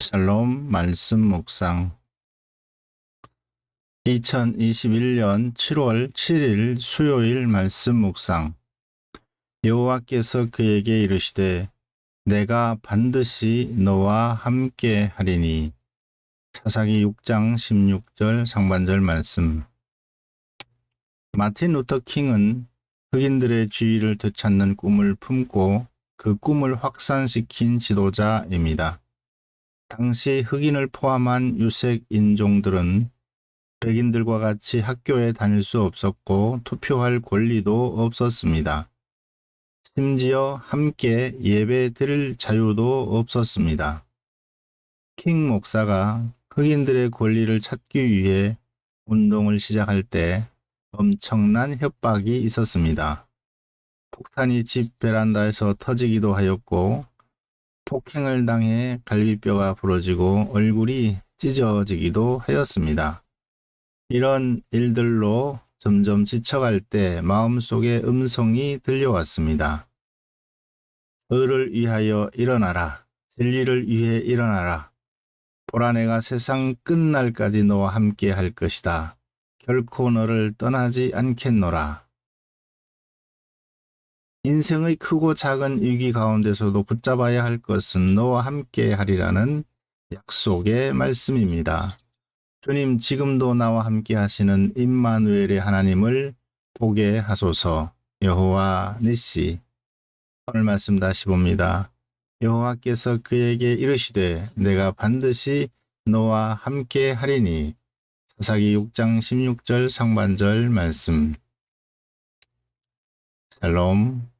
샬롬 말씀 묵상. 2021년 7월 7일 수요일 말씀 묵상. 여호와께서 그에게 이르시되 내가 반드시 너와 함께 하리니. 사사기 6장 16절 상반절 말씀. 마틴 루터 킹은 흑인들의 주의를 되찾는 꿈을 품고 그 꿈을 확산시킨 지도자입니다. 당시 흑인을 포함한 유색 인종들은 백인들과 같이 학교에 다닐 수 없었고 투표할 권리도 없었습니다. 심지어 함께 예배 드릴 자유도 없었습니다. 킹 목사가 흑인들의 권리를 찾기 위해 운동을 시작할 때 엄청난 협박이 있었습니다. 폭탄이 집 베란다에서 터지기도 하였고 폭행을 당해 갈비뼈가 부러지고 얼굴이 찢어지기도 하였습니다. 이런 일들로 점점 지쳐갈 때 마음속에 음성이 들려왔습니다. 의를 위하여 일어나라. 진리를 위해 일어나라. 보라 내가 세상 끝날까지 너와 함께 할 것이다. 결코 너를 떠나지 않겠노라. 인생의 크고 작은 위기 가운데서도 붙잡아야 할 것은 너와 함께 하리라는 약속의 말씀입니다. 주님 지금도 나와 함께 하시는 임마누엘의 하나님을 보게 하소서. 여호와 니시 오늘 말씀 다시 봅니다. 여호와께서 그에게 이르시되 내가 반드시 너와 함께 하리니. 사사기 6장 16절 상반절 말씀. 샬롬